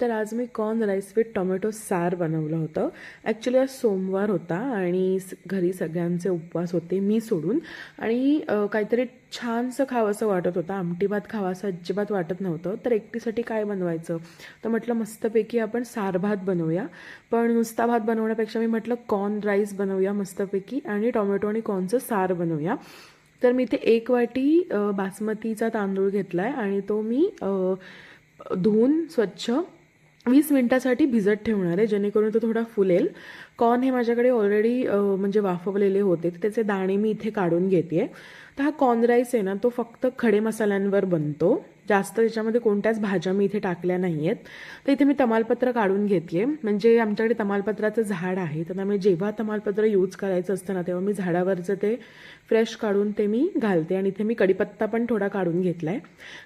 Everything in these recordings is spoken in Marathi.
तर आज मी कॉर्न राईस विथ टोमॅटो सार बनवलं होतं. ॲक्च्युली आज सोमवार होता आणि स- घरी सगळ्यांचे उपवास होते मी सोडून. आणि काहीतरी छानसं खावंसं वाटत होतं. आमटी भात खावासं अजिबात वाटत नव्हतं. तर एकटीसाठी काय बनवायचं? तर म्हटलं मस्तपैकी आपण सार भात बनवूया. पण नुसता भात बनवण्यापेक्षा मी म्हटलं कॉर्न राईस बनवूया मस्तपैकी आणि टोमॅटो आणि कॉर्नचं सार बनवूया. तर मी इथे एक वाटी बासमतीचा तांदूळ घेतला आहे आणि तो मी धुवून स्वच्छ वीस मिनटासाठी भिजत ठेवणार आहे जेणेकरून तो थोडा फुलेल. कॉर्न हे माझ्याकडे ऑलरेडी म्हणजे वाफवलेले होते. तर त्याचे दाणे मी इथे काढून घेते तर हा कॉर्न राईस आहे ना तो फक्त खडे मसाल्यांवर बनतो. जास्त त्याच्यामध्ये कोणत्याच भाज्या मी इथे टाकल्या नाही आहेत तर इथे मी तमालपत्र काढून घेतले म्हणजे आमच्याकडे तमालपत्राचं झाड आहे. तर त्यामुळे जेव्हा तमालपत्र यूज करायचं असतं ना तेव्हा मी झाडावरचं ते फ्रेश काढून ते मी घालते. आणि इथे मी कडीपत्ता पण थोडा काढून घेतला आहे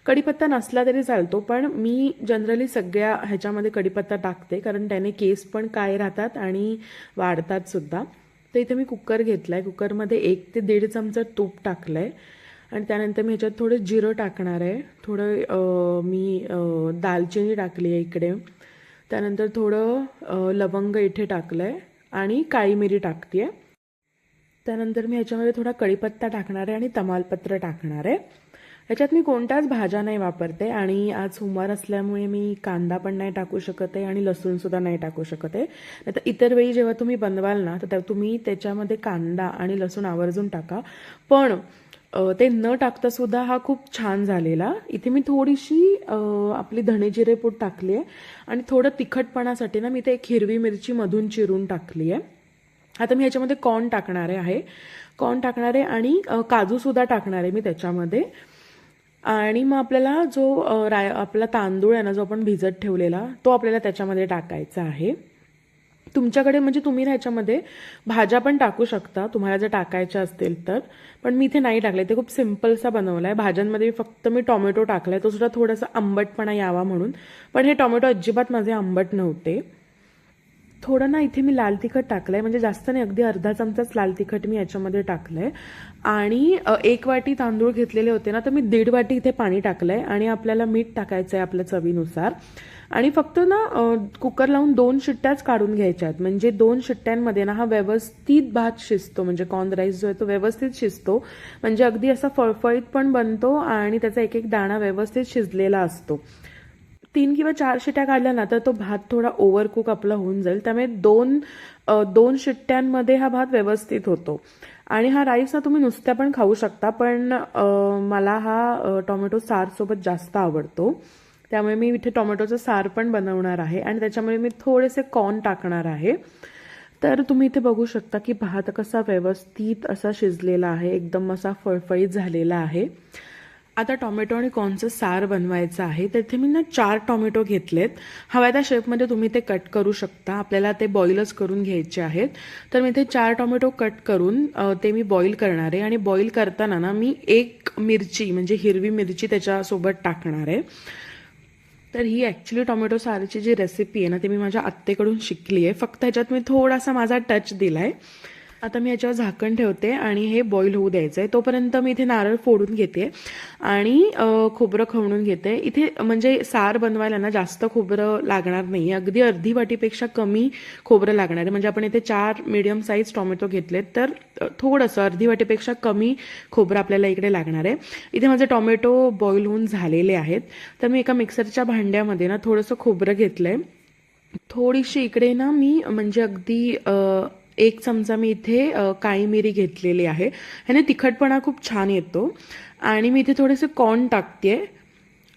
कडीपत्ता नसला तरी चालतो पण मी जनरली सगळ्या ह्याच्यामध्ये कढीपत्ता टाकते. कारण त्याने केस पण काय राहतात आणि वाढतात सुद्धा. तर इथे मी कुकर घेतला आहे कुकरमध्ये एक ते दीड चमचा तूप टाकलं आहे आणि त्यानंतर मी ह्याच्यात थोडं जिरं टाकणार आहे. थोडं मी दालचिनी टाकली आहे इकडे. त्यानंतर थोडं लवंग इथे टाकलं आहे आणि काळी मिरी टाकते आहे त्यानंतर मी ह्याच्यामध्ये थोडा कढीपत्ता टाकणार आहे आणि तमालपत्र टाकणार आहे. ह्याच्यात मी कोणत्याच भाज्या नाही वापरते आणि आज सोमवार असल्यामुळे मी कांदा पण नाही टाकू शकत आहे आणि लसूणसुद्धा नाही टाकू शकत आहे. नाही तर इतर वेळी जेव्हा तुम्ही बनवाल ना तर तुम्ही त्याच्यामध्ये कांदा आणि लसूण आवर्जून टाका. पण ते न टाकता सुद्धा हा खूप छान झालेला. इथे मी थोडीशी आपली धणे जिरेपूट टाकली आहे आणि थोडं तिखटपणासाठी ना मी ते एक हिरवी मिरची मधून चिरून टाकली आहे. आता मी ह्याच्यामध्ये कॉर्न टाकणार आहे. कॉर्न टाकणारे आणि काजूसुद्धा टाकणार आहे मी त्याच्यामध्ये. आणि मग आपल्याला जो राय आपला तांदूळ आहे ना जो आपण भिजत ठेवलेला तो आपल्याला त्याच्यामध्ये टाकायचा आहे. तुमच्याकडे म्हणजे तुम्ही ह्याच्यामध्ये भाज्या पण टाकू शकता तुम्हाला जर टाकायच्या असतील तर. पण मी इथे नाही टाकले ते खूप सिम्पलसा बनवला आहे भाज्यांमध्ये फक्त मी टोमॅटो टाकला आहे तो सुद्धा थोडासा आंबटपणा यावा म्हणून. पण हे टोमॅटो अजिबात माझे आंबट नव्हते. थोडं ना इथे मी लाल तिखट टाकलंय. म्हणजे जास्त नाही अगदी अर्धा चमचाच लाल तिखट मी याच्यामध्ये टाकलंय. आणि एक वाटी तांदूळ घेतलेले होते ना तर मी दीड वाटी इथे पाणी टाकलंय आणि आपल्याला मीठ टाकायचं आहे आपल्या चवीनुसार. आणि फक्त ना कुकर लावून दोन शिट्ट्याच काढून घ्यायच्या आहेत. म्हणजे दोन शिट्ट्यांमध्ये ना हा व्यवस्थित भात शिजतो. म्हणजे कॉर्न राईस जो आहे तो व्यवस्थित शिजतो. म्हणजे अगदी असा फळफळीत पण बनतो आणि त्याचा एक एक दाणा व्यवस्थित शिजलेला असतो. तीन किंवा चार शिट्ट्या काढल्या ना तर तो भात थोडा ओव्हरकुक आपला होऊन जाईल. त्यामुळे दोन दोन शिट्ट्यांमध्ये हा भात व्यवस्थित होतो. आणि हा राईस ना तुम्ही नुसत्या पण खाऊ शकता पण मला हा टोमॅटो सारसोबत जास्त आवडतो. त्यामुळे मी इथे टोमॅटोचं सार पण बनवणार आहे आणि त्याच्यामुळे मी थोडेसे कॉर्न टाकणार आहे. तर तुम्ही इथे बघू शकता की भात कसा व्यवस्थित असा शिजलेला आहे एकदम असा फळफळीत झालेला आहे. आता टोमॅटो आणि कॉर्नचं सार बनवायचं आहे. तिथे मी ना चार टोमॅटो घेतलेत. हव्या त्या शेपमध्ये तुम्ही ते कट करू शकता. आपल्याला ते बॉईलच करून घ्यायचे आहेत. तर मी ते चार टोमॅटो कट करून ते मी बॉईल करणार आहे. आणि बॉईल करताना ना मी एक मिरची म्हणजे हिरवी मिरची त्याच्यासोबत टाकणार आहे. तर ही ॲक्च्युली टोमॅटो सारची जी रेसिपी आहे ना ती मी माझ्या आत्तेकडून शिकली आहे. फक्त ह्याच्यात मी थोडासा माझा टच दिला आहे आता मी याच्यावर झाकण ठेवते आणि हे बॉईल होऊ द्यायचं आहे तोपर्यंत मी इथे नारळ फोडून घेते आणि खोबरं खवणून घेते. इथे म्हणजे सार बनवायला ना जास्त खोबरं लागणार नाही अगदी अर्धी वाटीपेक्षा कमी खोबरं लागणार आहे. म्हणजे आपण इथे चार मीडियम साईज टोमॅटो घेतलेत तर थोडंसं अर्धी वाटीपेक्षा कमी खोबरं आपल्याला इकडे लागणार आहे. इथे माझे टोमॅटो बॉईल होऊन झालेले आहेत. तर मी एका मिक्सरच्या भांड्यामध्ये ना थोडंसं खोबरं घेतलं आहे थोडीशी इकडे ना मी म्हणजे अगदी एक चमचा मी इथे काळी मिरी घेतलेली आहे. ह्याने तिखटपणा खूप छान येतो. आणि मी इथे थोडेसे कॉर्न टाकते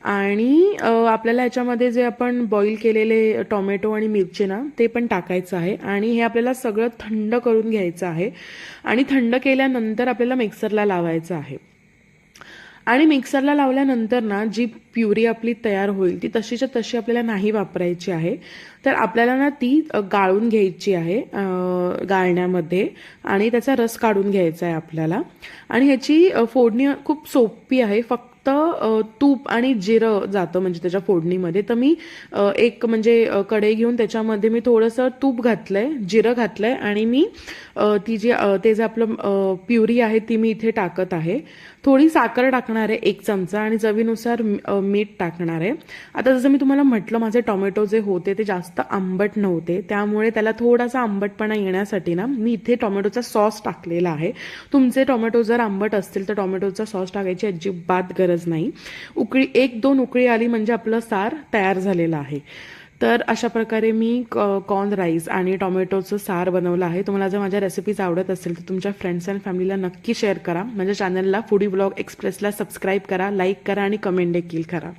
आणि आपल्याला याच्यामध्ये जे आपण बॉईल केलेले टोमॅटो आणि मिरची ना ते पण टाकायचं आहे. आणि हे आपल्याला सगळं थंड करून घ्यायचं आहे. आणि थंड केल्यानंतर आपल्याला मिक्सरला लावायचं आहे. आणि मिक्सरला लावल्यानंतर ना जी प्युरी आपली तयार होईल ती तशीच्या तशी आपल्याला नाही वापरायची आहे. तर आपल्याला ना ती गाळून घ्यायची आहे गाळण्यामध्ये. आणि त्याचा रस काढून घ्यायचा आहे आपल्याला. आणि ह्याची फोडणी खूप सोपी आहे. फक्त फक्त तूप आणि जिरं जातं म्हणजे त्याच्या फोडणीमध्ये. तर मी एक म्हणजे कढई घेऊन त्याच्यामध्ये मी थोडंसं तूप घातलंय जिरं घातलंय आणि मी ती जी ते जे आपलं प्युरी आहे ती मी इथे टाकत आहे. थोडी साखर टाकणार आहे एक चमचा आणि चवीनुसार मीठ टाकणार आहे. आता जसं मी तुम्हाला म्हटलं माझे टोमॅटो जे होते ते जास्त आंबट नव्हते. त्यामुळे त्याला थोडासा आंबटपणा येण्यासाठी ना मी इथे टोमॅटोचा सॉस टाकलेला आहे. तुमचे टोमॅटो जर आंबट असतील तर टोमॅटोचा सॉस टाकायची अजिबात गरज गरज नाही. उकळी एक दोन उकळी आली म्हणजे आपलं सार तयार झालेलं आहे. तर अशा प्रकारे मी कॉर्न राईस आणि टोमॅटोचं सार बनवलं आहे. तुम्हाला जर माझ्या रेसिपीज आवडत असेल तर तुमच्या फ्रेंड्स अँड फॅमिलीला नक्की शेअर करा. माझ्या चॅनलला फूडी ब्लॉग एक्सप्रेसला सबस्क्राईब करा लाईक करा आणि कमेंट देखील करा.